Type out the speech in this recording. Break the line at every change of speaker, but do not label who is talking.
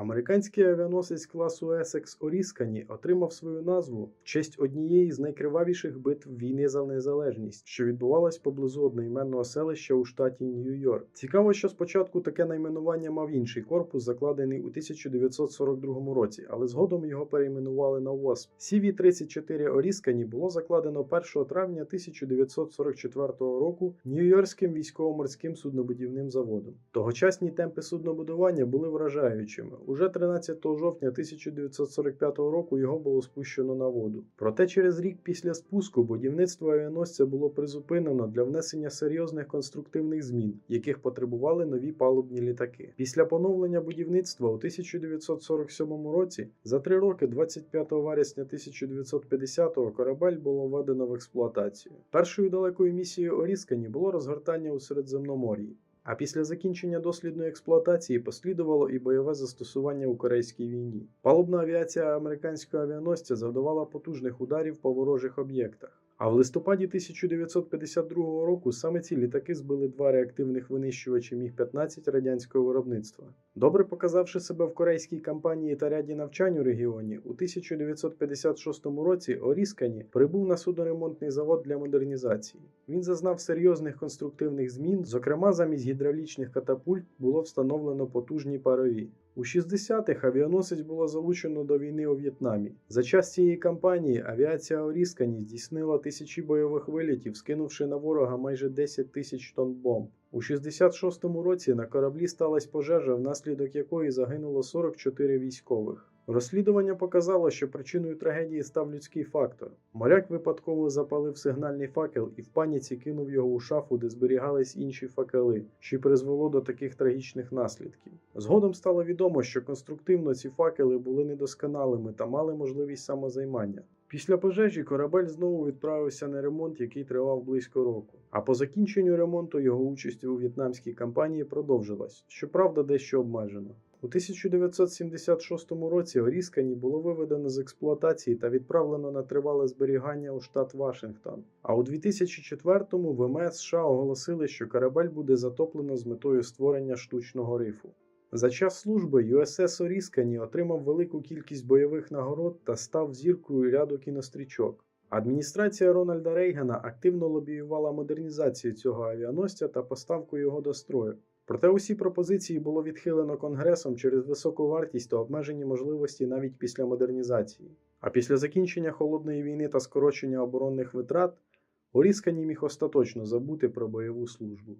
Американський авіаносець класу Есекс Оріскані отримав свою назву в честь однієї з найкривавіших битв війни за незалежність, що відбувалась поблизу одноіменного селища у штаті Нью-Йорк. Цікаво, що спочатку таке найменування мав інший корпус, закладений у 1942 році, але згодом його перейменували на ВОСП. CV-34 Оріскані було закладено 1 травня 1944 року Нью-Йоркським військово-морським суднобудівним заводом. Тогочасні темпи суднобудування були вражаючими. Уже 13 жовтня 1945 року його було спущено на воду. Проте через рік після спуску будівництво авіаносця було призупинено для внесення серйозних конструктивних змін, яких потребували нові палубні літаки. Після поновлення будівництва у 1947 році, за три роки, 25 вересня 1950-го, корабель було введено в експлуатацію. Першою далекою місією Оріскані було розгортання у Середземномор'ї. А після закінчення дослідної експлуатації послідувало і бойове застосування у Корейській війні. Палубна авіація американського авіаносця завдавала потужних ударів по ворожих об'єктах. А в листопаді 1952 року саме ці літаки збили два реактивних винищувачі Міг-15 радянського виробництва. Добре показавши себе в корейській кампанії та ряді навчань у регіоні, у 1956 році Оріскані прибув на судноремонтний завод для модернізації. Він зазнав серйозних конструктивних змін, зокрема, замість гідравлічних катапульт було встановлено потужні парові. У 60-х авіаносець було залучено до війни у В'єтнамі. За час цієї кампанії авіація Оріскані здійснила тисячі бойових вилітів, скинувши на ворога майже 10 тисяч тонн бомб. У 66-му році на кораблі сталася пожежа, внаслідок якої загинуло 44 військових. Розслідування показало, що причиною трагедії став людський фактор. Моряк випадково запалив сигнальний факел і в паніці кинув його у шафу, де зберігались інші факели, що призвело до таких трагічних наслідків. Згодом стало відомо, що конструктивно ці факели були недосконалими та мали можливість самозаймання. Після пожежі корабель знову відправився на ремонт, який тривав близько року. А по закінченню ремонту його участь у в'єтнамській кампанії продовжилась, щоправда, дещо обмежено. У 1976 році Оріскані було виведено з експлуатації та відправлено на тривале зберігання у штат Вашингтон. А у 2004-му ВМС США оголосили, що корабель буде затоплено з метою створення штучного рифу. За час служби USS Оріскані отримав велику кількість бойових нагород та став зіркою ряду кінострічок. Адміністрація Рональда Рейгана активно лобіювала модернізацію цього авіаносця та поставку його до строю. Проте усі пропозиції було відхилено Конгресом через високу вартість та обмежені можливості навіть після модернізації. А після закінчення холодної війни та скорочення оборонних витрат Оріскані міг остаточно забути про бойову службу.